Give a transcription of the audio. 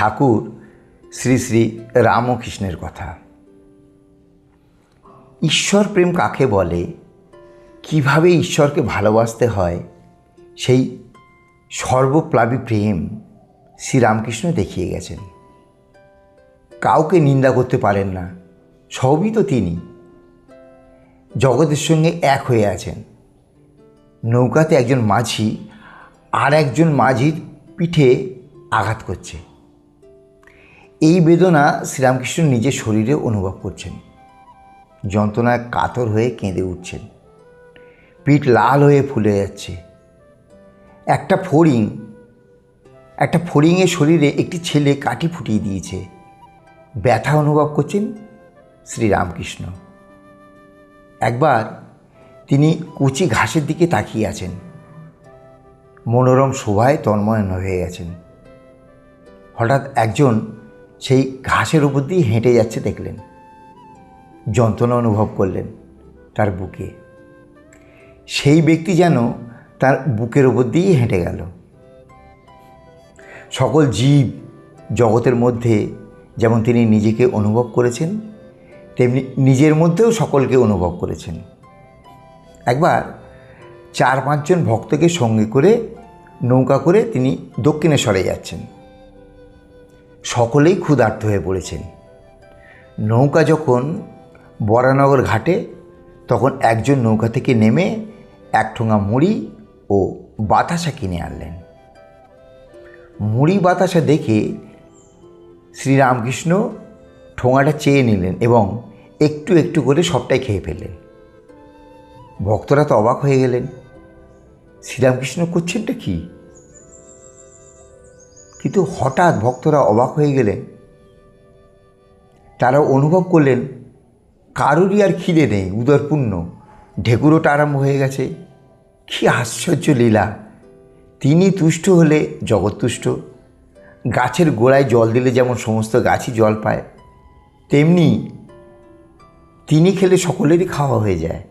ঠাকুর শ্রী শ্রী রামকৃষ্ণের কথা। ঈশ্বর প্রেম কাকে বলে? কীভাবে ঈশ্বরকে ভালোবাসতে হয়? সেই সর্বপ্লাবী প্রেম শ্রীরামকৃষ্ণ দেখিয়ে গেছেন। কাউকে নিন্দা করতে পারেন না, সবই তো তিনি। জগতের সঙ্গে এক হয়ে আছেন। নৌকাতে একজন মাঝি আর একজন মাঝির পিঠে আঘাত করছে। এই বেদনা শ্রীরামকৃষ্ণ নিজের শরীরে অনুভব করছেন। যন্ত্রণায় কাতর হয়ে কেঁদে উঠছেন। পিঠ লাল হয়ে ফুলে যাচ্ছে। একটা ফড়িং, একটা ফড়িংয়ের শরীরে একটি ছেলে কাঠি ফুটিয়ে দিয়েছে। ব্যথা অনুভব করছেন শ্রীরামকৃষ্ণ। একবার তিনি কুচি ঘাসের দিকে তাকিয়ে আছেন। মনোরম শোভায় তন্ময় হয়ে গেছেন হঠাৎ একজন সেই ঘাসের উপর দিয়ে হেঁটে যাচ্ছে দেখলেন। যন্ত্রণা অনুভব করলেন তার বুকে। সেই ব্যক্তি যেন তার বুকের ওপর দিয়েই হেঁটে গেল। সকল জীব জগতের মধ্যে যেমন তিনি নিজেকে অনুভব করেছেন, তেমনি নিজের মধ্যেও সকলকে অনুভব করেছেন। একবার চার পাঁচজন ভক্তকে সঙ্গে করে নৌকা করে তিনি দক্ষিণেশ্বরে যাচ্ছেন। সকলেই ক্ষুধার্ত হয়ে পড়েছেন। নৌকা যখন বরানগর ঘাটে, তখন একজন নৌকা থেকে নেমে এক ঠোঙা মুড়ি ও বাতাসা কিনে আনলেন। মুড়ি বাতাসা দেখে শ্রীরামকৃষ্ণ ঠোঙাটা চেয়ে নিলেন এবং একটু একটু করে সবটাই খেয়ে ফেললেন। ভক্তরা তো অবাক হয়ে গেলেন। শ্রীরামকৃষ্ণ করছেনটা কি? কিন্তু হঠাৎ ভক্তরা অবাক হয়ে গেলেন। তারা অনুভব করলেন, কারোরই আর খিদে নেই, উদরপূর্ণ। ঢেকুরোটা আরম্ভ হয়ে গেছে। কী আশ্চর্য লীলা। তিনি তুষ্ট হলে জগৎ তুষ্ট। গাছের গোড়ায় জল দিলে যেমন সমস্ত গাছই জল পায়, তেমনি তিনি খেলে সকলেরই খাওয়া হয়ে যায়।